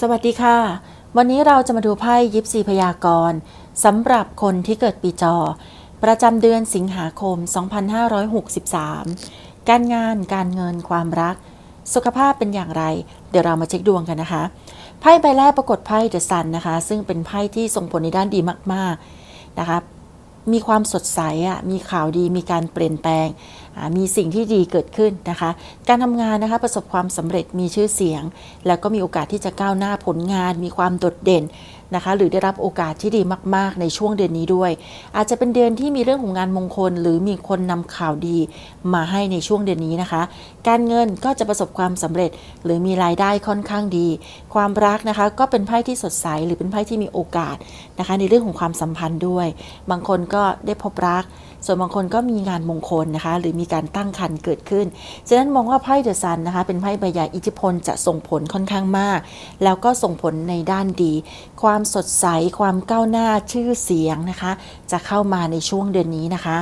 สวัสดีค่ะ วันนี้เราจะมาดูไพ่ยิปซีพยากรณ์สำหรับคนที่เกิดปีจอ ประจำเดือนสิงหาคม 2563 การงานการเงินความรัก สุขภาพเป็นอย่างไร เดี๋ยวเรามาเช็คดวงกันนะคะไพ่ใบแรกปรากฏไพ่เดอะซันนะคะ ซึ่งเป็นไพ่ที่ส่งผลในด้านดีมากๆนะคะ มีความสดใสอะมีข่าวดีมีการเปลี่ยนแปลง มีสิ่งที่ดีเกิดขึ้นนะคะ การทำงานนะคะประสบความสำเร็จมีชื่อเสียง แล้วก็มีโอกาสที่จะก้าวหน้าผลงาน มีความโดดเด่น นะคะ หรือได้รับโอกาสที่ดีมาก ๆ ในช่วงเดือนนี้ด้วย อาจจะเป็นเดือนที่มีเรื่องของงานมงคล หรือมีคนนำข่าวดีมาให้ในช่วงเดือนนี้นะคะ การเงินก็จะประสบความสำเร็จ หรือมีรายได้ค่อนข้างดี ความรักนะคะก็เป็นไพ่ที่สดใสหรือเป็นไพ่ที่มีโอกาสนะคะ ในเรื่องของความสัมพันธ์ด้วย บางคนก็ได้พบรัก ส่วนบางคนก็มีงานมงคลนะคะ หรือมีการตั้งครรภ์เกิดขึ้น ฉะนั้นมองว่าไพ่เดอะซันนะคะ เป็นไพ่ใบใหญ่อิทธิพลจะส่งผลค่อนข้างมาก แล้วก็ส่งผลในด้านดี ความสดใส ความก้าวหน้าชื่อเสียงนะคะ จะเข้ามาในช่วงเดือนนี้นะคะ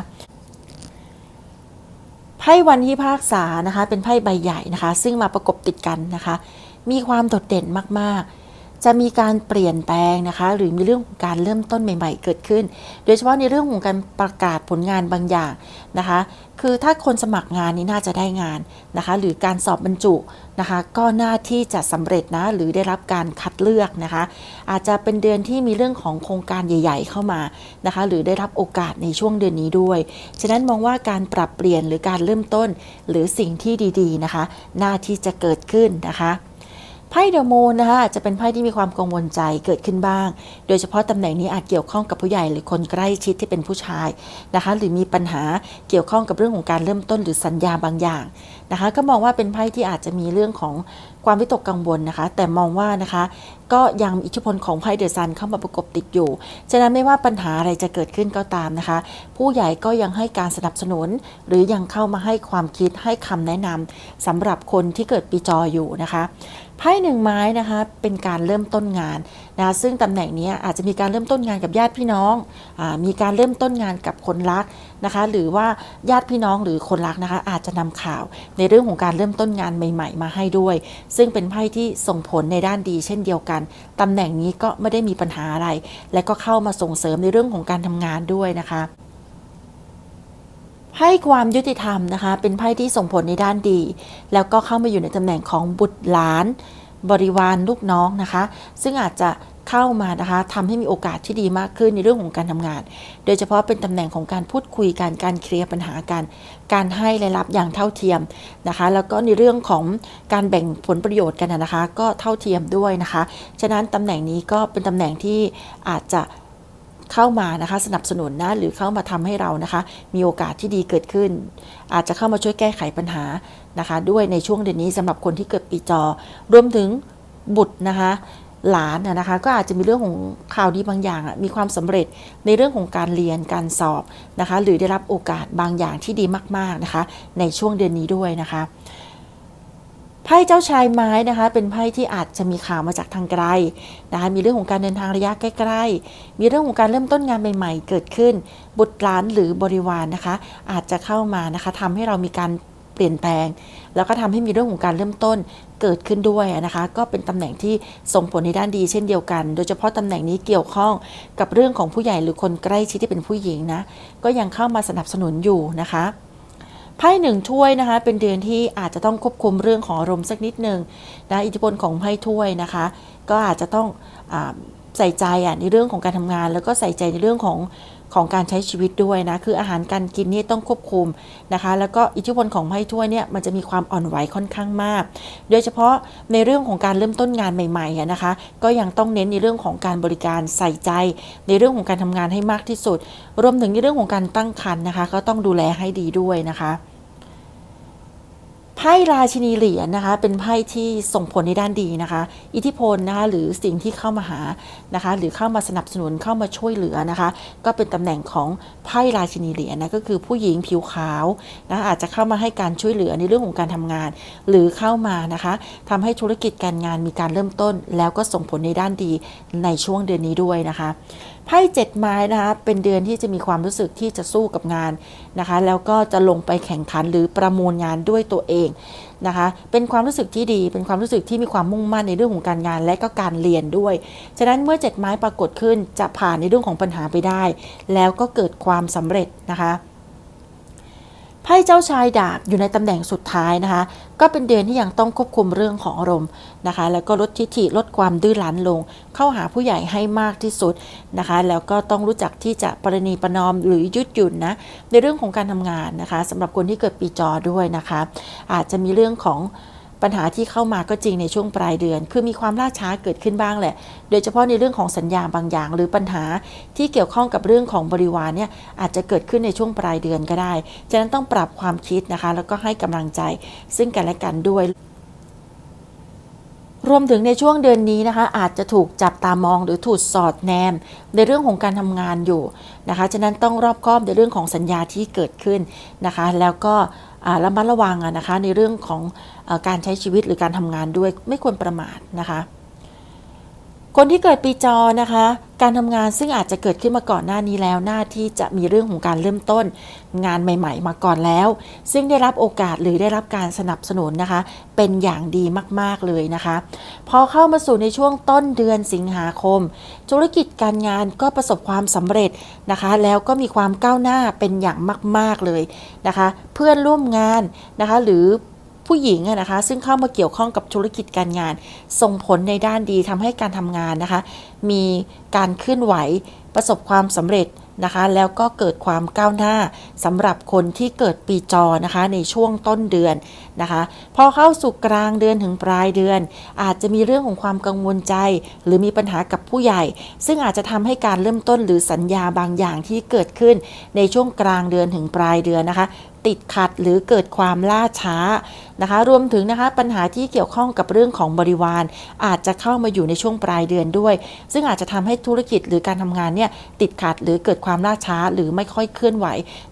ไพ่วันที่ภาคษานะคะ เป็นไพ่ใบใหญ่นะคะ ซึ่งมาประกบติดกันนะคะ มีความโดดเด่นมากๆ จะมีการเปลี่ยนแปลงนะคะ หรือมีเรื่องของการเริ่มต้นใหม่ ๆ เกิดขึ้น โดยเฉพาะในเรื่องของการประกาศผลงานบางอย่างนะคะ คือถ้าคนสมัครงานนี้น่าจะได้งานนะคะ หรือการสอบบรรจุนะคะ ก็น่าที่จะสำเร็จนะหรือได้รับการคัดเลือกนะคะ อาจจะเป็นเดือนที่มีเรื่องของโครงการใหญ่ ๆ เข้ามานะคะ หรือได้รับโอกาสในช่วงเดือนนี้ด้วย ฉะนั้นมองว่าการปรับเปลี่ยนหรือการเริ่มต้น หรือสิ่งที่ดีๆนะคะ น่าที่จะเกิดขึ้นนะคะ ไพ่เดอะมูนนะคะจะเป็นไพ่ที่มีความกังวลใจเกิดขึ้นบ้าง โดยเฉพาะตำแหน่งนี้อาจเกี่ยวข้องกับผู้ใหญ่หรือคนใกล้ชิดที่เป็นผู้ชายนะคะ หรือมีปัญหาเกี่ยวข้องกับเรื่องของการเริ่มต้นหรือสัญญาบางอย่างนะคะ ก็มองว่าเป็นไพ่ที่อาจจะมีเรื่องของความวิตกกังวลนะคะ แต่มองว่านะคะ ก็ยังมีอิทธิพลของไพ่เดอะซันเข้ามาประกบติดอยู่ ฉะนั้นไม่ว่าปัญหาอะไรจะเกิดขึ้นก็ตามนะคะ ผู้ใหญ่ก็ยังให้การสนับสนุน หรือยังเข้ามาให้ความคิดให้คำแนะนำสำหรับคนที่เกิดปีจออยู่นะคะ ไพ่หนึ่งไม้นะคะเป็นการเริ่มต้นงานนะคะซึ่งตำแหน่งนี้อาจจะมีการเริ่มต้นงานกับญาติพี่น้องอมีการเริ่มต้นงานกับคนรักนะคะ หรือว่าญาติพี่น้องหรือคนรักนะคะ อาจจะนำข่าวในเรื่องของการเริ่มต้นงานใหม่ ๆ มาให้ด้วย ซึ่งเป็นไพ่ที่ส่งผลในด้านดี เช่นเดียวกันตำแหน่งนี้ก็ไม่ได้มีปัญหาอะไร และก็เข้ามาส่งเสริมในเรื่องของการทำงานด้วยนะคะ ไพ่ความยุติธรรมนะคะ เป็นไพ่ที่ส่งผลในด้านดี แล้วก็เข้ามาอยู่ในตำแหน่งของบุตรหลาน บริวารลูกน้องนะคะ ซึ่งอาจจะเข้ามานะคะทำให้มีโอกาสที่ดีมากขึ้นในเรื่องของการทำงาน โดยเฉพาะเป็นตำแหน่งของการพูดคุยกันการเคลียร์ปัญหากันการให้และรับอย่างเท่าเทียมนะคะ แล้วก็ในเรื่องของการแบ่งผลประโยชน์กันนะนะคะ ก็เท่าเทียมด้วยนะคะ ฉะนั้นตำแหน่งนี้ก็เป็นตำแหน่งที่อาจจะ เข้ามานะคะสนับสนุนนะหรือเข้ามาทำให้เรานะคะ มีโอกาสที่ดีเกิดขึ้น อาจจะเข้ามาช่วยแก้ไขปัญหานะคะ ด้วยในช่วงเดือนนี้สำหรับคนที่เกิดปีจอ รวมถึงบุตรนะคะหลานนะคะก็อาจจะมีเรื่องของข่าวดีบางอย่างมีความสำเร็จในเรื่องของการเรียนการสอบนะคะ หรือได้รับโอกาสบางอย่างที่ดีมากๆนะคะ ในช่วงเดือนนี้ด้วยนะคะ ไพ่เจ้าชายไม้นะคะ เป็นไพ่ที่อาจจะมีข่าวมาจากทางไกลนะคะมีเรื่องของการเดินทางระยะใกล้ๆ มีเรื่องของการเริ่มต้นงานใหม่ๆ เกิดขึ้น บุตรหลานหรือบริวารนะคะ อาจจะเข้ามานะคะทำให้เรามีการเปลี่ยนแปลง แล้วก็ทำให้มีเรื่องของการเริ่มต้นเกิดขึ้นด้วยนะคะ ก็เป็นตำแหน่งที่ส่งผลในด้านดีเช่นเดียวกัน โดยเฉพาะตำแหน่งนี้เกี่ยวข้องกับเรื่องของผู้ใหญ่หรือคนใกล้ชิดที่เป็นผู้หญิงนะก็ยังเข้ามาสนับสนุนอยู่นะคะ ไพ่หนึ่งถ้วยนะคะ เป็นเดือนที่อาจจะต้องควบคุมเรื่องของอารมณ์สักนิดหนึ่งนะอิทธิพลของไพ่ถ้วยนะคะ ก็อาจจะต้องอใส่ใจในเรื่องของการทำงาน แล้วก็ใส่ใจในเรื่องของของการใช้ชีวิตด้วยนะ คืออาหารการกินนี่ต้องควบคุมนะคะ แล้วก็อิทธิพลของไพ่ถ้วยเนี่ยมันจะมีความอ่อนไหวค่อนข้างมาก โดยเฉพาะในเรื่องของการเริ่มต้นงานใหม่ๆนะคะ ก็ยังต้องเน้นในเรื่องของการบริการใส่ใจ ในเรื่องของการทำงานให้มากที่สุด รวมถึงในเรื่องของการตั้งครรภ์นะคะ ก็ต้องดูแลให้ดีด้วยนะคะ ไพ่ราชินีเหรียญนะคะ เป็นไพ่ที่ส่งผลในด้านดีนะคะ อิทธิพลนะคะหรือสิ่งที่เข้ามาหานะคะ หรือเข้ามาสนับสนุนเข้ามาช่วยเหลือนะคะ ก็เป็นตำแหน่งของไพ่ราชินีเหรียญนะก็คือผู้หญิงผิวขาวนะอาจจะเข้ามาให้การช่วยเหลือในเรื่องของการทำงาน หรือเข้ามานะคะทำให้ธุรกิจการงานมีการเริ่มต้น แล้วก็ส่งผลในด้านดีในช่วงเดือนนี้ด้วยนะคะ ไพ่เจ็ดไม้นะคะเป็นเดือนที่จะมีความรู้สึกที่จะสู้กับงานนะคะ แล้วก็จะลงไปแข่งขันหรือประมูลงานด้วยตัวเองนะคะ เป็นความรู้สึกที่ดี เป็นความรู้สึกที่มีความมุ่งมั่นในเรื่องของการงาน และก็การเรียนด้วย ฉะนั้นเมื่อเจ็ดไม้ปรากฏขึ้นจะผ่านในเรื่องของปัญหาไปได้ แล้วก็เกิดความสำเร็จนะคะ ไพ่เจ้าชายดาบอยู่ในตำแหน่งสุดท้ายนะคะ ก็เป็นเดือนที่ยังต้องควบคุมเรื่องของอารมณ์นะคะ แล้วก็ลดทิฐิลดความดื้อรั้นลง เข้าหาผู้ใหญ่ให้มากที่สุดนะคะ แล้วก็ต้องรู้จักที่จะประนีประนอมหรือยืดหยุ่นนะในเรื่องของการทำงานนะคะสำหรับคนที่เกิดปีจอด้วยนะคะ อาจจะมีเรื่องของ ปัญหาที่เข้ามาก็จริงในช่วงปลายเดือน คือมีความล่าช้าเกิดขึ้นบ้างแหละ โดยเฉพาะในเรื่องของสัญญาบางอย่าง หรือปัญหาที่เกี่ยวข้องกับเรื่องของบริวารเนี่ยอาจจะเกิดขึ้นในช่วงปลายเดือนก็ได้ ฉะนั้นต้องปรับความคิดนะคะ แล้วก็ให้กำลังใจซึ่งกันและกันด้วย รวมถึงในช่วงเดือนนี้นะคะ อาจจะถูกจับตามองหรือถูกสอดแนม ในเรื่องของการทำงานอยู่นะคะฉะนั้นต้องรอบคอบในเรื่องของสัญญาที่เกิดขึ้นนะคะ แล้วก็ระมัดระวังนะคะในเรื่องของอการใช้ชีวิตหรือการทำงานด้วยไม่ควรประมาทนะคะ คนที่เกิดปีจอนะคะ การทำงานซึ่งอาจจะเกิดขึ้นมาก่อนหน้านี้แล้วหน้าที่จะมีเรื่องของการเริ่มต้น งานใหม่ ๆ มาก่อนแล้ว ซึ่งได้รับโอกาสหรือได้รับการสนับสนุนนะคะ เป็นอย่างดีมากๆเลยนะคะ พอเข้ามาสู่ในช่วงต้นเดือนสิงหาคม ธุรกิจการงานก็ประสบความสำเร็จนะคะ แล้วก็มีความก้าวหน้าเป็นอย่างมาก ๆเลยนะคะ เพื่อนร่วมงานนะคะ หรือ ผู้หญิงอะนะคะ ซึ่งเข้ามาเกี่ยวข้องกับธุรกิจการงาน ส่งผลในด้านดีทำให้การทำงานนะคะ มีการเคลื่อนไหวประสบความสำเร็จนะคะ แล้วก็เกิดความก้าวหน้าสำหรับคนที่เกิดปีจอนะคะ ในช่วงต้นเดือนนะคะ พอเข้าสู่กลางเดือนถึงปลายเดือน อาจจะมีเรื่องของความกังวลใจ หรือมีปัญหากับผู้ใหญ่ ซึ่งอาจจะทำให้การเริ่มต้นหรือสัญญาบางอย่างที่เกิดขึ้นในช่วงกลางเดือนถึงปลายเดือนนะคะ ติดขัดหรือเกิดความล่าช้านะคะ รวมถึงนะคะปัญหาที่เกี่ยวข้องกับเรื่องของบริวาร อาจจะเข้ามาอยู่ในช่วงปลายเดือนด้วย ซึ่งอาจจะทำให้ธุรกิจหรือการทำงานเนี่ยติดขัดหรือเกิดความล่าช้าหรือไม่ค่อยเคลื่อนไหว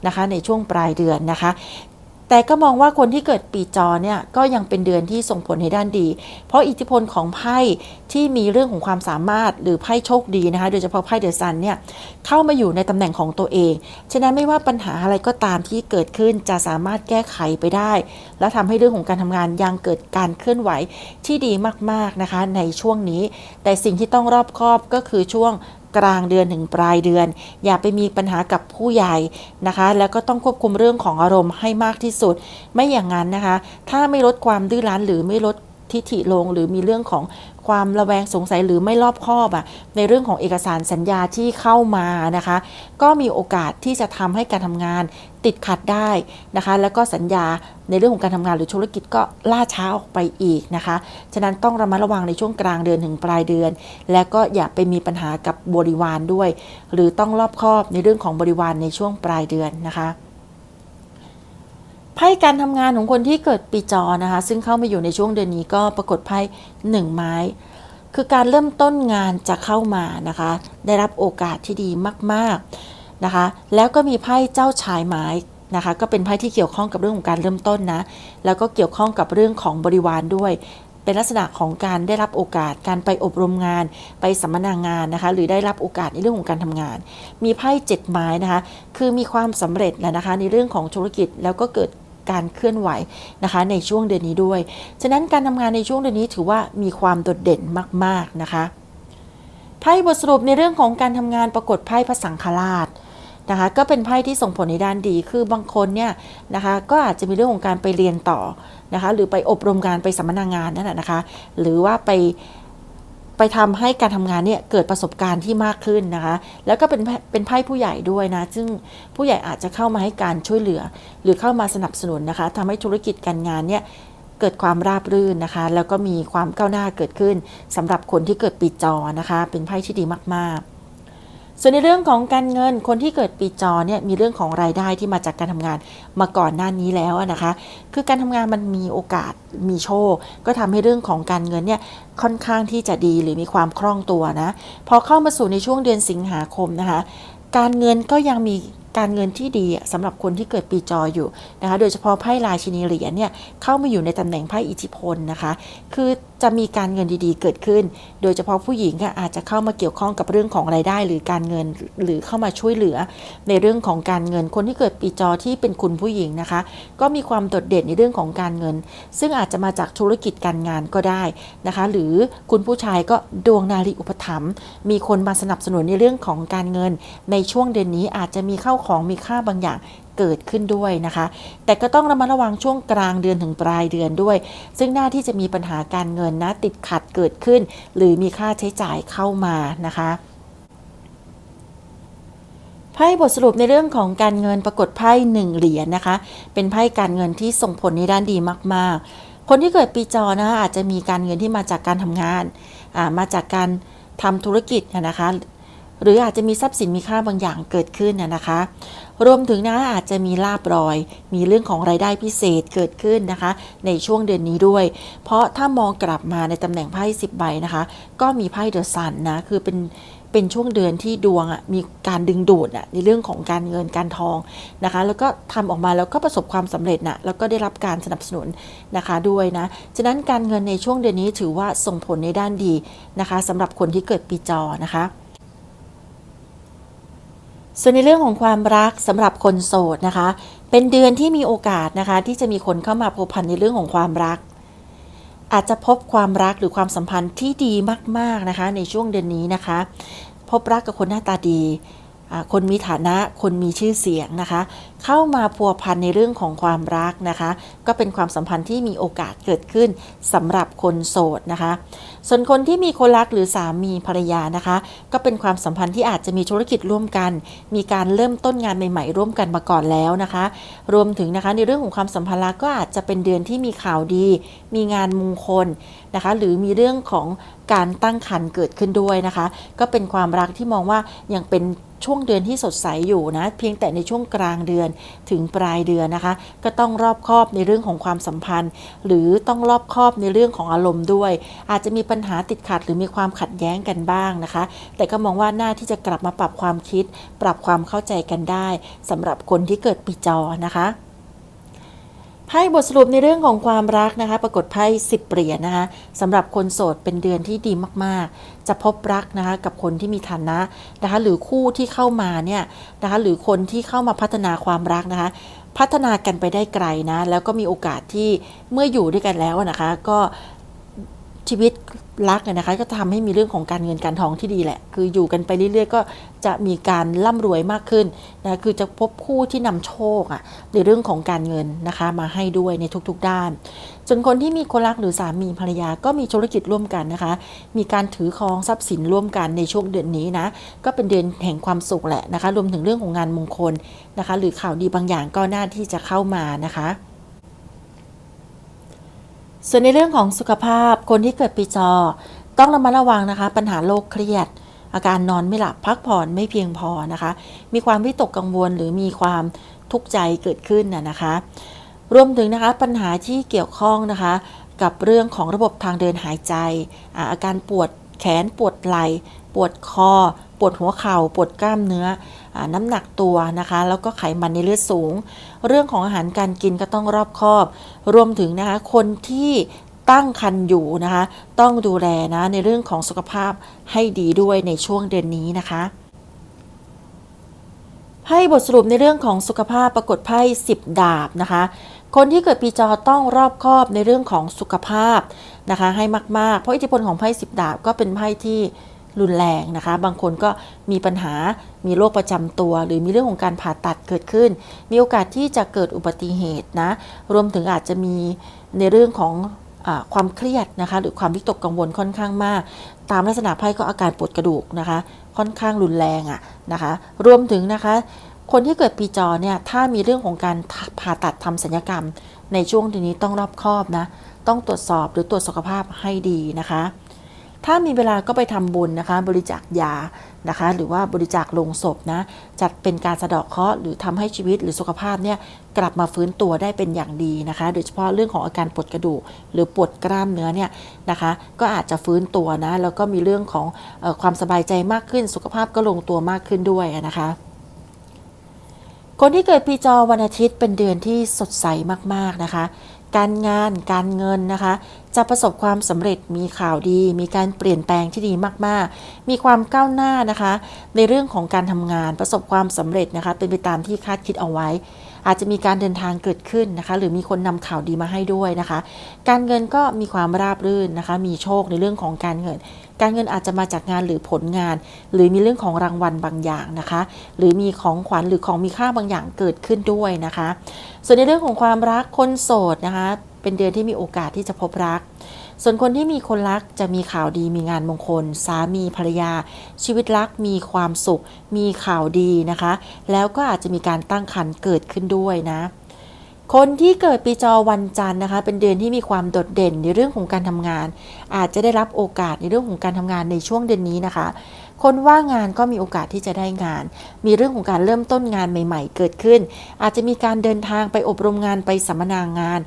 นะคะ ในช่วงปลายเดือนนะคะ แต่ก็มองว่าคนที่เกิดปีจอเนี่ยก็ยังเป็นเดือนที่ส่งผลในด้านดี เพราะอิทธิพลของไพ่ที่มีเรื่องของความสามารถหรือไพ่โชคดีนะคะ โดยเฉพาะไพ่เดอะซันเนี่ยเข้ามาอยู่ในตำแหน่งของตัวเอง ฉะนั้นไม่ว่าปัญหาอะไรก็ตามที่เกิดขึ้นจะสามารถแก้ไขไปได้ และทำให้เรื่องของการทำงานยังเกิดการเคลื่อนไหวที่ดีมากๆนะคะในช่วงนี้ แต่สิ่งที่ต้องรอบคอบก็คือช่วง กลางเดือนถึงปลายเดือน อย่าไปมีปัญหากับผู้ใหญ่นะคะ แล้วก็ต้องควบคุมเรื่องของอารมณ์ให้มากที่สุด ไม่อย่างนั้นนะคะ ถ้าไม่ลดความดื้อรั้นหรือไม่ลดทิฐิลงหรือมีเรื่องของความระแวงสงสัยหรือไม่รอบคอบอะในเรื่องของเอกสารสัญญาที่เข้ามานะคะ ก็มีโอกาสที่จะทำให้การทำงาน ติดขัดได้นะคะ แล้วก็สัญญาในเรื่องของการทำงานหรือธุรกิจก็ล่าช้าออกไปอีกนะคะ ฉะนั้นต้องระมัดระวังในช่วงกลางเดือนถึงปลายเดือน และก็อย่าไปมีปัญหากับบริวารด้วย หรือต้องรอบคอบในเรื่องของบริวารในช่วงปลายเดือนนะคะไพ่การทำงานของคนที่เกิดปีจอนะคะ ซึ่งเข้ามาอยู่ในช่วงเดือนนี้ก็ปรากฏไพ่หนึ่งไม้ คือการเริ่มต้นงานจะเข้ามานะคะ ได้รับโอกาสที่ดีมาก ๆ นะคะ แล้วก็มีไพ่เจ้าชายไม้นะคะ ก็เป็นไพ่ที่เกี่ยวข้องกับเรื่องของการเริ่มต้นนะ แล้วก็เกี่ยวข้องกับเรื่องของบริวารด้วย เป็นลักษณะของการได้รับโอกาส การไปอบรมงาน ไปสัมมนางานนะคะ หรือได้รับโอกาสในเรื่องของการทำงาน มีไพ่เจ็ดไม้นะคะ คือมีความสำเร็จแล้วนะคะ ในเรื่องของธุรกิจ แล้วก็เกิดการเคลื่อนไหวนะคะในช่วงเดือนนี้ด้วย ฉะนั้นการทำงานในช่วงเดือนนี้ถือว่ามีความโดดเด่นมาก ๆนะคะไพ่บทสรุปในเรื่องของการทำงานปรากฏไพ่พระสังฆราช นะคะก็เป็นไพ่ที่ส่งผลในด้านดีคือบางคนเนี่ยนะคะก็อาจจะมีเรื่องของการไปเรียนต่อนะคะหรือไปอบรมงานไปสัมมนางานนั่นแหละนะคะ หรือว่าไปไปทำให้การทำงานเนี่ยเกิดประสบการณ์ที่มากขึ้นนะคะ แล้วก็เป็นเป็นไพ่ผู้ใหญ่ด้วยนะ ซึ่งผู้ใหญ่อาจจะเข้ามาให้การช่วยเหลือ หรือเข้ามาสนับสนุนนะคะทำให้ธุรกิจการงานเนี่ยเกิดความราบรื่นนะคะ แล้วก็มีความก้าวหน้าเกิดขึ้นสำหรับคนที่เกิดปีจอนะคะ เป็นไพ่ที่ดีมากๆ ส่วนในเรื่องของการเงินคนที่เกิดปีจอเนี่ยมีเรื่องของรายได้ที่มาจากการทำงานมาก่อนหน้านี้แล้วนะคะ คือการทำงานมันมีโอกาสมีโชค ก็ทำให้เรื่องของการเงินเนี่ยค่อนข้างที่จะดีหรือมีความคล่องตัวนะพอเข้ามาสู่ในช่วงเดือนสิงหาคมนะคะ การเงินก็ยังมีการเงินที่ดีอะสำหรับคนที่เกิดปีจออยู่นะคะ โดยเฉพาะไพ่ราชินีเหรียญเนี่ยเข้ามาอยู่ในตำแหน่งไพ่อิทธิพลนะคะ คือ จะมีการเงินดีๆ เกิดขึ้น โดยเฉพาะผู้หญิงก็อาจจะเข้ามาเกี่ยวข้องกับเรื่องของรายได้ หรือการเงินหรือเข้ามาช่วยเหลือ ในเรื่องของการเงินคนที่เกิดปีจอที่เป็นคุณผู้หญิงนะคะ ก็มีความโดดเด่นในเรื่องของการเงิน ซึ่งอาจจะมาจากธุรกิจการงานก็ได้นะคะ หรือคุณผู้ชายก็ดวงนารีอุปถัมภ์มีคนมาสนับสนุนในเรื่องของการเงิน ในช่วงเดือนนี้อาจจะมีเข้าของมีค่าบางอย่างเกิดขึ้นด้วยนะคะ แต่ก็ต้องระมัดระวังช่วงกลางเดือนถึงปลายเดือนด้วย ซึ่งหน้าที่จะมีปัญหาการเงินนะติดขัดเกิดขึ้น หรือมีค่าใช้จ่ายเข้ามานะคะไพ่บทสรุปในเรื่องของการเงินปรากฏไพ่หนึ่งเหรียญนะคะ เป็นไพ่การเงินที่ส่งผลในด้านดีมาก ๆ คนที่เกิดปีจอนะคะอาจจะมีการเงินที่มาจากการทำงานมาจากการทำธุรกิจนะคะ หรืออาจจะมีทรัพย์สินมีค่าบางอย่างเกิดขึ้นนะนะคะ รวมถึงนะอาจจะมีลาบรอย มีเรื่องของรายได้พิเศษเกิดขึ้นนะคะ ในช่วงเดือนนี้ด้วย เพราะถ้ามองกลับมาในตำแหน่งไพ่สิบใบนะคะ ก็มีไพ่เดอะซันนะคือเป็นเป็นช่วงเดือนที่ดวงอะมีการดึงดูดอะในเรื่องของการเงินการทองนะคะ แล้วก็ทำออกมาแล้วก็ประสบความสำเร็จนะแล้วก็ได้รับการสนับสนุนนะคะด้วยนะฉะนั้นการเงินในช่วงเดือนนี้ถือว่าส่งผลในด้านดีนะคะสำหรับคนที่เกิดปีจอนะคะ ส่วนในเรื่องของความรักสำหรับคนโสดนะคะ เป็นเดือนที่มีโอกาสนะคะ ที่จะมีคนเข้ามาผูกพันในเรื่องของความรัก อาจจะพบความรักหรือความสัมพันธ์ที่ดีมากๆนะคะ ในช่วงเดือนนี้นะคะ พบรักกับคนหน้าตาดี คนมีฐานะคนมีชื่อเสียงนะคะ เข้ามาพัวพันในเรื่องของความรักนะคะ ก็เป็นความสัมพันธ์ที่มีโอกาสเกิดขึ้นสำหรับคนโสดนะคะ ส่วนคนที่มีคนรักหรือสามีภรรยานะคะ ก็เป็นความสัมพันธ์ที่อาจจะมีธุรกิจร่วมกัน มีการเริ่มต้นงานใหม่ ๆ ร่วมกันมาก่อนแล้วนะคะ รวมถึงนะคะในเรื่องของความสัมพันธ์รักก็อาจจะเป็นเดือนที่มีข่าวดี มีงานมงคลนะคะ หรือมีเรื่องของการตั้งครรภ์เกิดขึ้นด้วยนะคะ ก็เป็นความรักที่มองว่ายังเป็น ช่วงเดือนที่สดใสอยู่นะ เพียงแต่ในช่วงกลางเดือนถึงปลายเดือนนะคะ ก็ต้องรอบคอบในเรื่องของความสัมพันธ์ หรือต้องรอบคอบในเรื่องของอารมณ์ด้วย อาจจะมีปัญหาติดขัดหรือมีความขัดแย้งกันบ้างนะคะ แต่ก็มองว่าหน้าที่จะกลับมาปรับความคิด ปรับความเข้าใจกันได้สำหรับคนที่เกิดปีจอนะคะ ไพ่บทสรุปในเรื่องของความรักนะคะ ปรากฏไพ่สิบเหรียญนะคะสำหรับคนโสดเป็นเดือนที่ดีมากๆ จะพบรักนะคะกับคนที่มีฐานะนะคะ หรือคู่ที่เข้ามาเนี่ยนะคะ หรือคนที่เข้ามาพัฒนาความรักนะคะ พัฒนากันไปได้ไกลนะ แล้วก็มีโอกาสที่เมื่ออยู่ด้วยกันแล้วนะคะ ก็ ชีวิตรักเนี่ยนะคะ ก็ทำให้มีเรื่องของการเงินการทองที่ดีแหละ คืออยู่กันไปเรื่อยๆ ก็จะมีการร่ำรวยมากขึ้นนะคือจะพบคู่ที่นำโชคอะในเรื่องของการเงินนะคะมาให้ด้วยในทุกๆด้าน ส่วนคนที่มีคนรักหรือสามีภรรยาก็มีธุรกิจร่วมกันนะคะ มีการถือครองทรัพย์สินร่วมกันในช่วงเดือนนี้นะก็เป็นเดือนแห่งความสุขแหละนะคะ รวมถึงเรื่องของงานมงคลนะคะ หรือข่าวดีบางอย่างก็น่าที่จะเข้ามานะคะ ส่วนในเรื่องของสุขภาพคนที่เกิดปีจอ ต้องระมัดระวังนะคะ ปัญหาโรคเครียด อาการนอนไม่หลับพักผ่อนไม่เพียงพอนะคะ มีความวิตกกังวลหรือมีความทุกข์ใจเกิดขึ้นนะนะคะ รวมถึงนะคะปัญหาที่เกี่ยวข้องนะคะ กับเรื่องของระบบทางเดินหายใจ อาการปวดแขนปวดไหล่ปวดคอ ปวดหัวเข่า ปวดกล้ามเนื้อ น้ำหนักตัวนะคะ แล้วก็ไขมันในเลือดสูง เรื่องของอาหารการกินก็ต้องรอบคอบ รวมถึงนะคะคนที่ตั้งครรภ์อยู่นะคะ ต้องดูแลนะในเรื่องของสุขภาพให้ดีด้วยในช่วงเดือนนี้นะคะให้บทสรุปในเรื่องของสุขภาพปรากฏไพ่สิบดาบนะคะ คนที่เกิดปีจอต้องรอบคอบในเรื่องของสุขภาพนะคะ ให้มาก ๆ เพราะอิทธิพลของไพ่สิบดาบก็เป็นไพ่ที่ รุนแรงนะคะ บางคนก็มีปัญหา มีโรคประจำตัว หรือมีเรื่องของการผ่าตัดเกิดขึ้น มีโอกาสที่จะเกิดอุบัติเหตุนะ รวมถึงอาจจะมีในเรื่องของอความเครียดนะคะ หรือความวิตกกังวลค่อนข้างมาก ตามลักษณะไพ่ก็อาการปวดกระดูกนะคะ ค่อนข้างรุนแรงอะนะคะ รวมถึงนะคะ คนที่เกิดปีจอเนี่ย ถ้ามีเรื่องของการผ่าตัดทำศัลยกรรม ในช่วงทีนี้ต้องรอบคอบนะ ต้องตรวจสอบหรือตรวจสุขภาพให้ดีนะคะ ถ้ามีเวลาก็ไปทำบุญนะคะ บริจาคยานะคะ หรือว่าบริจาคลงศพนะ จัดเป็นการสะเดาะเคราะห์หรือทำให้ชีวิตหรือสุขภาพเนี่ยกลับมาฟื้นตัวได้เป็นอย่างดีนะคะ โดยเฉพาะเรื่องของอาการปวดกระดูก หรือปวดกล้ามเนื้อเนี่ยนะคะ ก็อาจจะฟื้นตัวนะ แล้วก็มีเรื่องของอความสบายใจมากขึ้น สุขภาพก็ลงตัวมากขึ้นด้วยนะคะคนที่เกิดปีจอวันอาทิตย์เป็นเดือนที่สดใสมาก ๆ นะคะ การงานการเงินนะคะ จะประสบความสำเร็จมีข่าวดี มีการเปลี่ยนแปลงที่ดีมากๆ มีความก้าวหน้านะคะ ในเรื่องของการทำงานประสบความสำเร็จนะคะ เป็นไปตามที่คาดคิดเอาไว้ อาจจะมีการเดินทางเกิดขึ้นนะคะ หรือมีคนนำข่าวดีมาให้ด้วยนะคะ การเงินก็มีความราบรื่นนะคะ มีโชคในเรื่องของการเงิน การเงินอาจจะมาจากงานหรือผลงาน หรือมีเรื่องของรางวัลบางอย่างนะคะ หรือมีของขวัญหรือของมีค่าบางอย่างเกิดขึ้นด้วยนะคะ ส่วนในเรื่องของความรักคนโสดนะคะ เป็นเดือนที่มีโอกาสที่จะพบรักส่วนคนที่มีคนรักจะมีข่าวดีมีงานมงคล สามีภรรยา ชีวิตรักมีความสุข มีข่าวดีนะคะ แล้วก็อาจจะมีการตั้งครรภ์เกิดขึ้นด้วยนะ คนที่เกิดปีจอวันจันทร์นะคะ เป็นเดือนที่มีความโดดเด่นในเรื่องของการทำงาน อาจจะได้รับโอกาสในเรื่องของการทำงานในช่วงเดือนนี้นะคะ คนว่างงานก็มีโอกาสที่จะได้งาน มีเรื่องของการเริ่มต้นงานใหม่ ๆ เกิดขึ้น อาจจะมีการเดินทางไปอบรมงานไปสัมมนางาน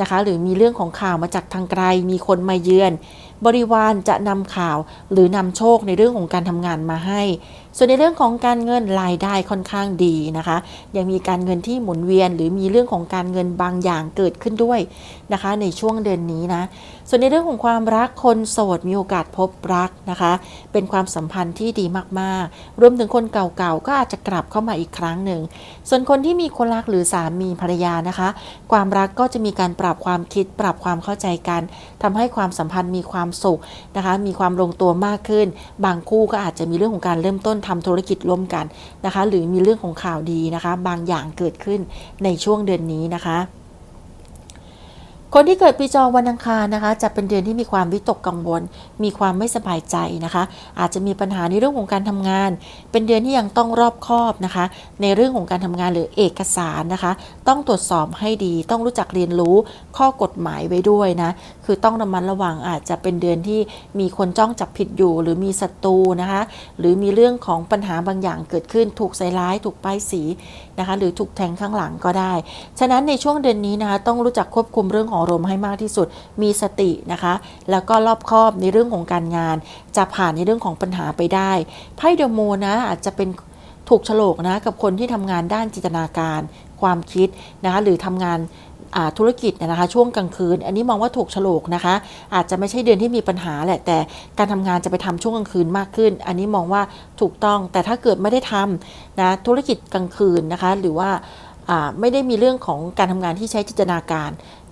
นะคะ หรือมีเรื่องของข่าวมาจากทางไกล มีคนมาเยือน บริวารจะนำข่าวหรือนำโชคในเรื่องของการทำงานมาให้ ส่วนในเรื่องของการเงินรายได้ค่อนข้างดีนะคะ ยังมีการเงินที่หมุนเวียน หรือมีเรื่องของการเงินบางอย่างเกิดขึ้นด้วยนะคะ ในช่วงเดือนนี้นะ ส่วนในเรื่องของความรักคนโสดมีโอกาสพบรักนะคะ เป็นความสัมพันธ์ที่ดีมากๆ รวมถึงคนเก่าๆก็อาจจะกลับเข้ามาอีกครั้งหนึ่ง ส่วนคนที่มีคนรักหรือสามีภรรยานะคะ ความรักก็จะมีการปรับความคิดปรับความเข้าใจกันทำให้ความสัมพันธ์มีความสุขนะคะมีความลงตัวมากขึ้น บางคู่ก็อาจจะมีเรื่องของการเริ่มต้นทำธุรกิจร่วมกันนะคะ หรือมีเรื่องของข่าวดีนะคะ บางอย่างเกิดขึ้นในช่วงเดือนนี้นะคะ คนที่เกิดปีจอวันอังคารนะคะ จะเป็นเดือนที่มีความวิตกกังวล มีความไม่สบายใจนะคะ อาจจะมีปัญหาในเรื่องของการทำงาน เป็นเดือนที่ยังต้องรอบคอบนะคะ ในเรื่องของการทำงานหรือเอกสารนะคะ ต้องตรวจสอบให้ดี ต้องรู้จักเรียนรู้ข้อกฎหมายไว้ด้วยนะ คือต้องระมัดระวังอาจจะเป็นเดือนที่มีคนจ้องจับผิดอยู่ หรือมีศัตรูนะคะ หรือมีเรื่องของปัญหาบางอย่างเกิดขึ้น ถูกใส่ร้าย ถูกป้ายสีนะคะหรือถูกแทงข้างหลังก็ได้ ฉะนั้นในช่วงเดือนนี้นะคะต้องรู้จักควบคุมเรื่องของอารมณ์ให้มากที่สุด มีสตินะคะ แล้วก็รอบคอบในเรื่องของการงาน จะผ่านในเรื่องของปัญหาไปได้ไพ่เดโมนะอาจจะเป็นถูกโฉลกนะกับคนที่ทำงานด้านจินตนาการ ความคิดนะคะหรือทำงาน ธุรกิจเนยนะคะ ช่วงกลางคืน อันนี้มองว่าถูกฉลกนะคะ อาจจะไม่ใช่เดือนที่มีปัญหาแหละ แต่การทำงานจะไปทำช่วงกลางคืนมากขึ้น อันนี้มองว่าถูกต้อง แต่ถ้าเกิดไม่ได้ทำนะธุรกิจกลางคืนนะคะ หรือว่าไม่ได้มีเรื่องของการทำงานที่ใช้จินตนาการ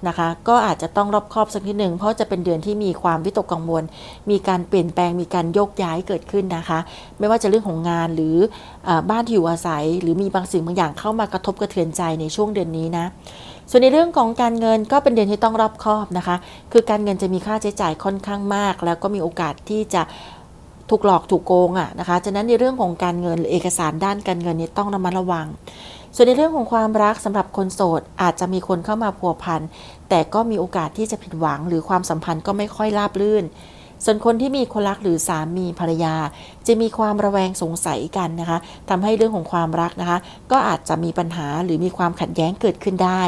นะคะ ก็อาจจะต้องรอบคอบสักนิดหนึ่งเพราะจะเป็นเดือนที่มีความวิตกกังวล มีการเปลี่ยนแปลงมีการโยกย้ายเกิดขึ้นนะคะ ไม่ว่าจะเรื่องของงานหรืออบ้านที่อยู่อาศัย หรือมีบางสิ่งบางอย่างเข้ามากระทบกระเทือนใจในช่วงเดือนนี้นะ ส่วนในเรื่องของการเงินก็เป็นเดือนที่ต้องรอบคอบนะคะ คือการเงินจะมีค่าใช้จ่ายค่อนข้างมาก แล้วก็มีโอกาสที่จะถูกหลอกถูกโกงอะนะคะ ฉะนั้นในเรื่องของการเงินหรือเอกสารด้านการเงินนี้ต้องระมัดระวัง ส่วนในเรื่องของความรักสำหรับคนโสดอาจจะมีคนเข้ามาพัวพัน แต่ก็มีโอกาสที่จะผิดหวัง หรือความสัมพันธ์ก็ไม่ค่อยราบรื่น ส่วนคนที่มีคนรักหรือสามีภรรยา จะมีความระแวงสงสัยกันนะคะทำให้เรื่องของความรักนะคะ ก็อาจจะมีปัญหาหรือมีความขัดแย้งเกิดขึ้นได้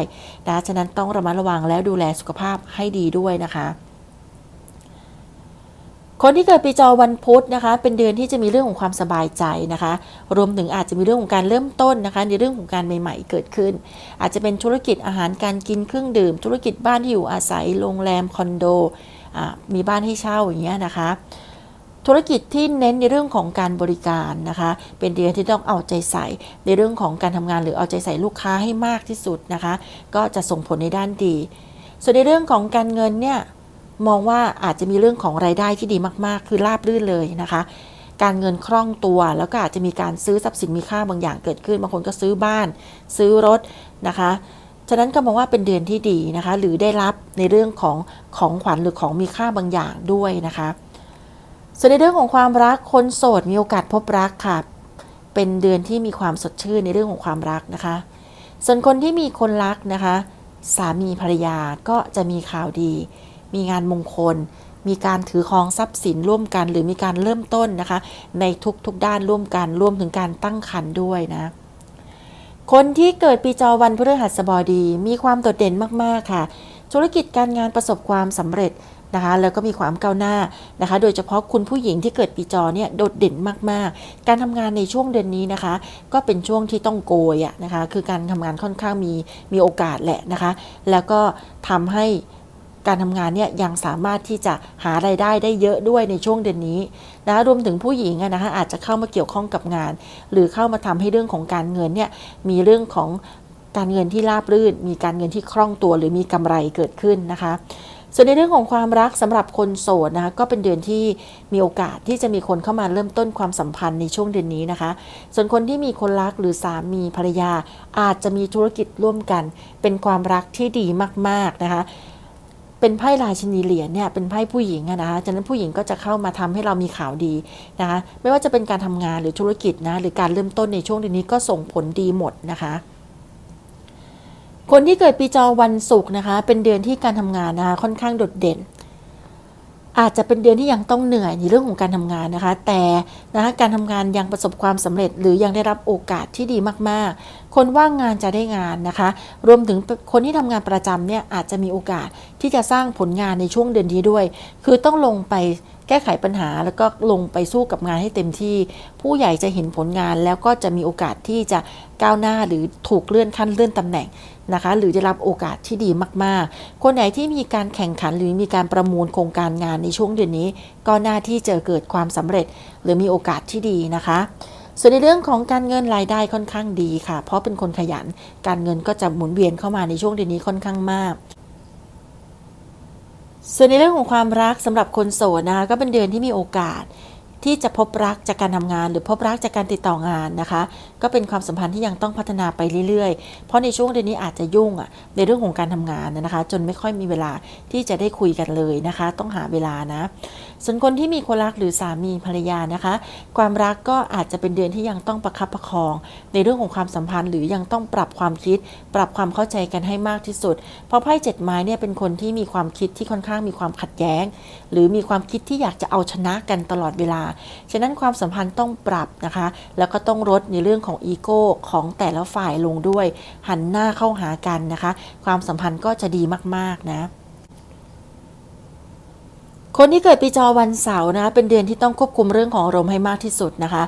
นะฉะนั้นต้องระมัดระวังแล้วดูแลสุขภาพให้ดีด้วยนะคะคนที่เกิดปีจอวันพุธนะคะ เป็นเดือนที่จะมีเรื่องของความสบายใจนะคะ รวมถึงอาจจะมีเรื่องของการเริ่มต้นนะคะ ในเรื่องของการใหม่ ๆ เกิดขึ้น อาจจะเป็นธุรกิจอาหารการกินเครื่องดื่ม ธุรกิจบ้านที่อยู่อาศัยโรงแรมคอนโด มีบ้านให้เช่าอย่างเงี้ยนะคะ ธุรกิจที่เน้นในเรื่องของการบริการนะคะ เป็นเดือนที่ต้องเอาใจใส่ในเรื่องของการทำงานหรือเอาใจใส่ลูกค้าให้มากที่สุดนะคะ ก็จะส่งผลในด้านดี ส่วนในเรื่องของการเงินเนี่ยมองว่าอาจจะมีเรื่องของรายได้ที่ดีมากๆ คือราบรื่นเลยนะคะ การเงินคล่องตัวแล้วก็อาจจะมีการซื้อทรัพย์สินมีค่าบางอย่างเกิดขึ้น บางคนก็ซื้อบ้าน ซื้อรถนะคะะนั้นก็มองว่าเป็นเดือนที่ดีนะคะ หรือได้รับในเรื่องของของขวัญหรือของมีค่าบางอย่างด้วยนะคะ ส่วนในเรื่องของความรักคนโสดมีโอกาสพบรักค่ะ เป็นเดือนที่มีความสดชื่นในเรื่องของความรักนะคะ ส่วนคนที่มีคนรักนะคะ สามีภรรยาก็จะมีข่าวดี มีงานมงคล มีการถือครองทรัพย์สินร่วมกัน หรือมีการเริ่มต้นนะคะ ในทุกๆด้านร่วมกันรวมถึงการตั้งครรภ์ด้วยนะ คนที่เกิดปีจอวันพฤหัสบดีมีความโดดเด่นมากๆค่ะ ธุรกิจการงานประสบความสำเร็จนะคะแล้วก็มีความก้าวหน้านะคะ โดยเฉพาะคุณผู้หญิงที่เกิดปีจอเนี่ยโดดเด่นมากๆ การทำงานในช่วงเดือนนี้นะคะ ก็เป็นช่วงที่ต้องโกยอะนะคะ คือการทำงานค่อนข้างมีมีโอกาสแหละนะคะ แล้วก็ทำให้ การทำงานเนี่ยยังสามารถที่จะหารายได้ได้เยอะด้วยในช่วงเดือนนี้นะรวมถึงผู้หญิงนะคะอาจจะเข้ามาเกี่ยวข้องกับงาน หรือเข้ามาทำให้เรื่องของการเงินเนี่ยมีเรื่องของการเงินที่ราบรื่น มีการเงินที่คล่องตัว หรือมีกำไรเกิดขึ้นนะคะส่วนในเรื่องของความรักสำหรับคนโสดนะคะก็เป็นเดือนที่มีโอกาสที่จะมีคนเข้ามาเริ่มต้นความสัมพันธ์ในช่วงเดือนนี้นะคะ ส่วนคนที่มีคนรักหรือสามีภรรยา อาจจะมีธุรกิจร่วมกัน เป็นความรักที่ดีมากๆนะคะ เป็นไพ่ราชินีเหรียญเนี่ยเป็นไพ่ผู้หญิงนะคะฉะนั้นผู้หญิงก็จะเข้ามาทำให้เรามีข่าวดีนะคะไม่ว่าจะเป็นการทำงานหรือธุรกิจนะหรือการเริ่มต้นในช่วงเดือนนี้ก็ส่งผลดีหมดนะคะคนที่เกิดปีจอวันศุกร์นะคะ เป็นเดือนที่การทำงานนะคะค่อนข้างโดดเด่น อาจจะเป็นเดือนที่ยังต้องเหนื่อยในเรื่องของการทำงานนะคะ แต่นะคะการทำงานยังประสบความสำเร็จ หรือยังได้รับโอกาสที่ดีมากๆ คนว่างงานจะได้งานนะคะ รวมถึงคนที่ทำงานประจำเนี่ยอาจจะมีโอกาสที่จะสร้างผลงานในช่วงเดือนนี้ด้วย คือต้องลงไปแก้ไขปัญหาแล้วก็ลงไปสู้กับงานให้เต็มที่ ผู้ใหญ่จะเห็นผลงานแล้วก็จะมีโอกาสที่จะก้าวหน้าหรือถูกเลื่อนขั้นเลื่อนตำแหน่ง นะคะหรือได้รับโอกาสที่ดีมากๆ คนไหนที่มีการแข่งขันหรือมีการประมูลโครงการงานในช่วงเดือนนี้ ก็น่าที่จะเกิดความสำเร็จหรือมีโอกาสที่ดีนะคะ ส่วนในเรื่องของการเงินรายได้ค่อนข้างดีค่ะ เพราะเป็นคนขยัน การเงินก็จะหมุนเวียนเข้ามาในช่วงเดือนนี้ค่อนข้างมากส่วนในเรื่องของความรักสำหรับคนโสดนะคะก็เป็นเดือนที่มีโอกาส ที่จะพบรักจากการทำงาน หรือพบรักจากการติดต่องานนะคะ ก็เป็นความสัมพันธ์ที่ยังต้องพัฒนาไปเรื่อยๆ เพราะในช่วงเดือนนี้อาจจะยุ่งอะในเรื่องของการทำงานนะคะ จนไม่ค่อยมีเวลาที่จะได้คุยกันเลยนะคะ ต้องหาเวลานะส่วนคนที่มีคนรักหรือสามีภรรยานะคะ ความรักก็อาจจะเป็นเดือนที่ยังต้องประคับประคอง ในเรื่องของความสัมพันธ์ หรือยังต้องปรับความคิด ปรับความเข้าใจกันให้มากที่สุด เพราะไพ่เจ็ดไม้เนี่ยเป็นคนที่มีความคิดที่ค่อนข้างมีความขัดแย้ง หรือมีความคิดที่อยากจะเอาชนะกันตลอดเวลาฉะนั้นความสัมพันธ์ต้องปรับนะคะ แล้วก็ต้องลดในเรื่องของอีโก้ของแต่ละฝ่ายลงด้วย หันหน้าเข้าหากันนะคะ ความสัมพันธ์ก็จะดีมากๆนะคนที่เกิดปีจอวันเสาร์นะเป็นเดือนที่ต้องควบคุมเรื่องของอารมณ์ให้มากที่สุดนะคะ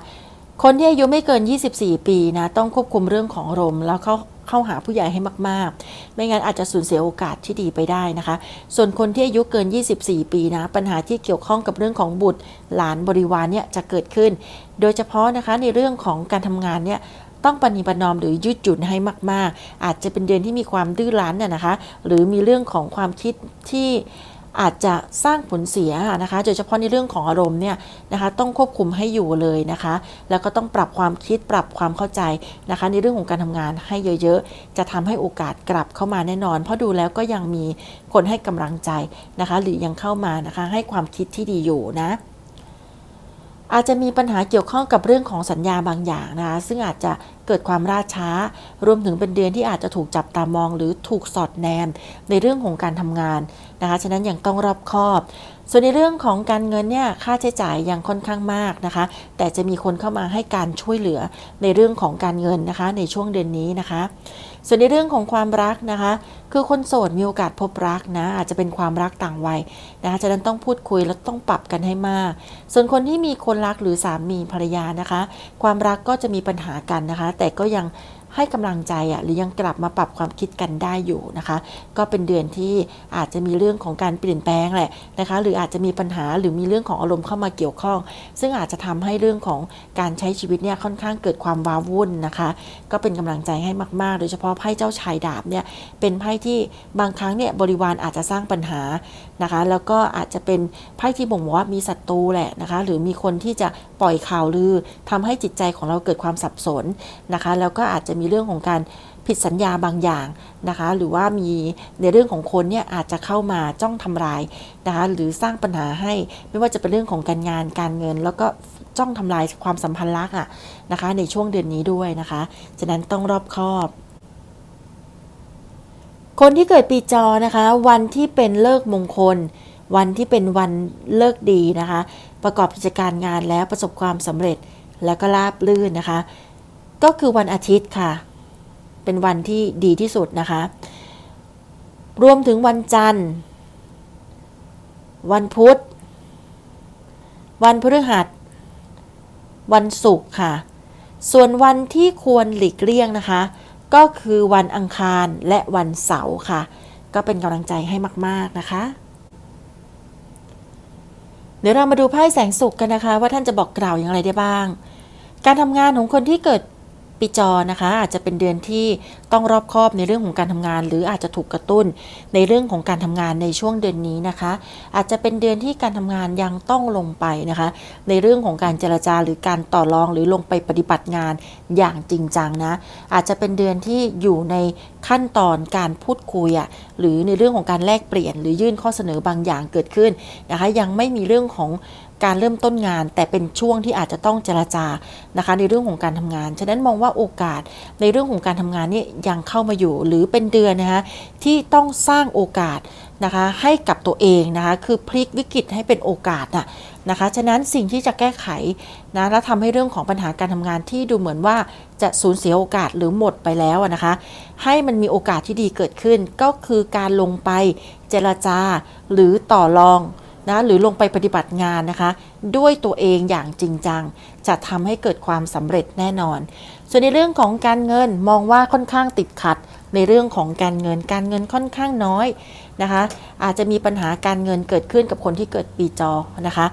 คนที่อายุไม่เกิน 24 ปีนะต้องควบคุมเรื่องของอารมณ์แล้วเขา เข้าหาผู้ใหญ่ให้มาก ๆ ไม่งั้นอาจจะสูญเสียโอกาสที่ดีไปได้นะคะ ส่วนคนที่อายุเกิน 24 ปีนะ ปัญหาที่เกี่ยวข้องกับเรื่องของบุตรหลานบริวารเนี่ยจะเกิดขึ้น โดยเฉพาะนะคะในเรื่องของการทำงานเนี่ยต้องปฏิบัตินอมหรือยืดหยุ่นให้มาก ๆ อาจจะเป็นเดือนที่มีความดื้อรั้นน่ยนะคะ หรือมีเรื่องของความคิดที่ อาจจะสร้างผลเสียนะคะโดยเฉพาะในเรื่องของอารมณ์เนี่ยนะคะต้องควบคุมให้อยู่เลยนะคะ แล้วก็ต้องปรับความคิดปรับความเข้าใจนะคะ ในเรื่องของการทำงานให้เยอะๆ จะทำให้โอกาสกลับเข้ามาแน่นอน เพราะดูแล้วก็ยังมีคนให้กำลังใจนะคะ หรือยังเข้ามานะคะให้ความคิดที่ดีอยู่นะอาจจะมีปัญหาเกี่ยวข้องกับเรื่องของสัญญาบางอย่างนะคะซึ่งอาจจะเกิดความล่าช้า รวมถึงเป็นเดือนที่อาจจะถูกจับตามอง หรือถูกสอดแนมในเรื่องของการทำงาน นะคะฉะนั้นยังต้องรอบคอบ ส่วนในเรื่องของการเงินเนี่ยค่าใช้จ่ายยังค่อนข้างมากนะคะ แต่จะมีคนเข้ามาให้การช่วยเหลือในเรื่องของการเงินนะคะ ในช่วงเดือนนี้นะคะ ส่วนในเรื่องของความรักนะคะ คือคนโสดมีโอกาสพบรักนะอาจจะเป็นความรักต่างวัยนะคะฉะนั้นต้องพูดคุยแล้วต้องปรับกันให้มาก ส่วนคนที่มีคนรักหรือสามีภรรยานะคะ ความรักก็จะมีปัญหากันนะคะ แต่ก็ยัง ให้กำลังใจอะหรือยังกลับมาปรับความคิดกันได้อยู่นะคะ ก็เป็นเดือนที่อาจจะมีเรื่องของการเปลี่ยนแปลงแหละนะคะ หรืออาจจะมีปัญหาหรือมีเรื่องของอารมณ์เข้ามาเกี่ยวข้อง ซึ่งอาจจะทำให้เรื่องของการใช้ชีวิตเนี่ยค่อนข้างเกิดความว้าวุ่นนะคะ ก็เป็นกำลังใจให้มากๆ โดยเฉพาะไพ่เจ้าชายดาบเนี่ยเป็นไพ่ที่บางครั้งเนี่ยบริวารอาจจะสร้างปัญหานะคะ แล้วก็อาจจะเป็นไพ่ที่บ่งบอกว่ามีศัตรูแหละนะคะ หรือมีคนที่จะปล่อยข่าวลือทำให้จิตใจของเราเกิดความสับสนนะคะ แล้วก็อาจจะมีเรื่องของการผิดสัญญาบางอย่างนะคะ หรือว่ามีในเรื่องของคนเนี่ยอาจจะเข้ามาจ้องทำลายนะคะ หรือสร้างปัญหาให้ไม่ว่าจะเป็นเรื่องของการงานการเงิน แล้วก็จ้องทำลายความสัมพันธ์รักอะนะคะ ในช่วงเดือนนี้ด้วยนะคะ ฉะนั้นต้องรอบคอบ คนที่เกิดปีจอนะคะ วันที่เป็นเลิกมงคล วันที่เป็นวันเลิกดีนะคะ ประกอบกิจการงานแล้วประสบความสำเร็จแล้วก็ราบลื่นนะคะ ก็คือวันอาทิตย์ค่ะ เป็นวันที่ดีที่สุดนะคะ รวมถึงวันจันทร์ วันพุธ วันพฤหัส วันศุกร์ค่ะ ส่วนวันที่ควรหลีกเลี่ยงนะคะ ก็คือวันอังคารและวันเสาร์ค่ะ ก็เป็นกำลังใจให้มาก ๆ นะคะเดี๋ยวเรามาดูไพ่แสงสุขกันนะคะ ว่าท่านจะบอกกล่าวอย่างไรได้บ้าง การทำงานของคนที่เกิด ปีจอนะคะอาจจะเป็นเดือนที่ต้องรอบคอบในเรื่องของการทำงาน หรืออาจจะถูกกระตุ้นในเรื่องของการทำงานในช่วงเดือนนี้นะคะ อาจจะเป็นเดือนที่การทำงานยังต้องลงไปนะคะ ในเรื่องของการเจรจาหรือการต่อรองหรือลงไปปฏิบัติงานอย่างจริงจังนะ อาจจะเป็นเดือนที่อยู่ในขั้นตอนการพูดคุยอะหรือในเรื่องของการแลกเปลี่ยน หรือยื่นข้อเสนอบางอย่างเกิดขึ้นนะคะ ยังไม่มีเรื่องของ การเริ่มต้นงานแต่เป็นช่วงที่อาจจะต้องเจรจานะคะในเรื่องของการทำงาน ฉะนั้นมองว่าโอกาสในเรื่องของการทำงานนี่ยังเข้ามาอยู่หรือเป็นเดือนนะคะที่ต้องสร้างโอกาสนะคะให้กับตัวเองนะคะคือพลิกวิกฤตให้เป็นโอกาสนะนะคะฉะนั้นสิ่งที่จะแก้ไขนะและทำให้เรื่องของปัญหาการทำงานที่ดูเหมือนว่าจะสูญเสียโอกาสหรือหมดไปแล้วนะคะ ให้มันมีโอกาสที่ดีเกิดขึ้นก็คือการลงไปเจรจาหรือต่อรอง นะหรือลงไปปฏิบัติงานนะคะ ด้วยตัวเองอย่างจริงจัง จะทำให้เกิดความสำเร็จแน่นอน ส่วนในเรื่องของการเงินมองว่าค่อนข้างติดขัด ในเรื่องของการเงินการเงินค่อนข้างน้อยนะคะ อาจจะมีปัญหาการเงินเกิดขึ้นกับคนที่เกิดปีจอนะคะ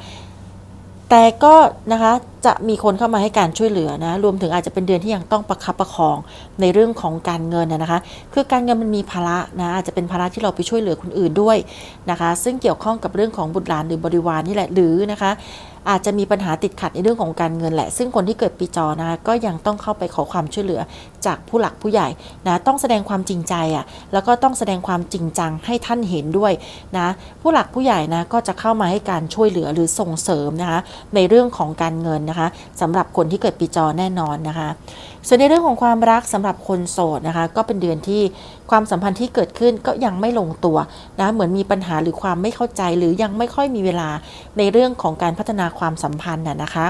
แต่ก็นะคะจะมีคนเข้ามาให้การช่วยเหลือนะรวมถึงอาจจะเป็นเดือนที่ยังต้องประคับประคองในเรื่องของการเงินนะนะคะ คือการเงินมันมีภาระนะอาจจะเป็นภาระที่เราไปช่วยเหลือคนอื่นด้วยนะคะ ซึ่งเกี่ยวข้องกับเรื่องของบุตรหลานหรือบริวารนี่แหละหรือนะคะอาจจะมีปัญหาติดขัดในเรื่องของการเงินแหละ ซึ่งคนที่เกิดปีจอนะคะก็ยังต้องเข้าไปขอความช่วยเหลือ จากผู้หลักผู้ใหญ่นะต้องแสดงความจริงใจอะ่ะแล้วก็ต้องแสดงความจริงจังให้ท่านเห็นด้วยนะผู้หลักผู้ใหญ่นะก็จะเข้ามาให้การช่วยเหลือหรือส่งเสริมนะคะในเรื่องของการเงินนะคะสำหรับคนที่เกิดปีจอแน่นอนนะคะ ส่วนในเรื่องของความรักสำหรับคนโสดนะคะก็เป็นเดือนที่ความสัมพันธ์ที่เกิดขึ้นก็ยังไม่ลงตัวนะเหมือนมีปัญหาหรือความไม่เข้าใจหรือยังไม่ค่อยมีเวลาในเรื่องของการพัฒนาความสัมพันธ์น่ะนะคะ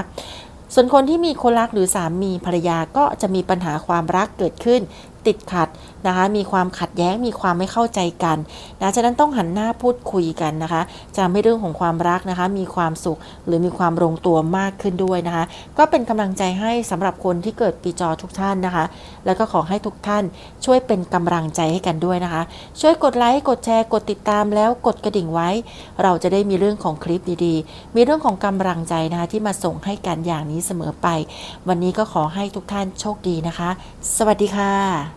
ส่วนคนที่มีคนรักหรือสามีภรรยาก็จะมีปัญหาความรักเกิดขึ้น ติดขัดนะคะ มีความขัดแย้งมีความไม่เข้าใจกันนะฉะนั้นต้องหันหน้าพูดคุยกันนะคะ จะทำให้เรื่องของความรักนะคะ มีความสุขหรือมีความลงตัวมากขึ้นด้วยนะคะ ก็เป็นกำลังใจให้สำหรับคนที่เกิดปีจอทุกท่านนะคะ แล้วก็ขอให้ทุกท่านช่วยเป็นกำลังใจให้กันด้วยนะคะ ช่วยกดไลค์กดแชร์กดติดตามแล้วกดกระดิ่งไว้ เราจะได้มีเรื่องของคลิปดีๆ มีเรื่องของกำลังใจนะคะที่มาส่งให้กันอย่างนี้เสมอไป วันนี้ก็ขอให้ทุกท่านโชคดีนะคะ สวัสดีค่ะ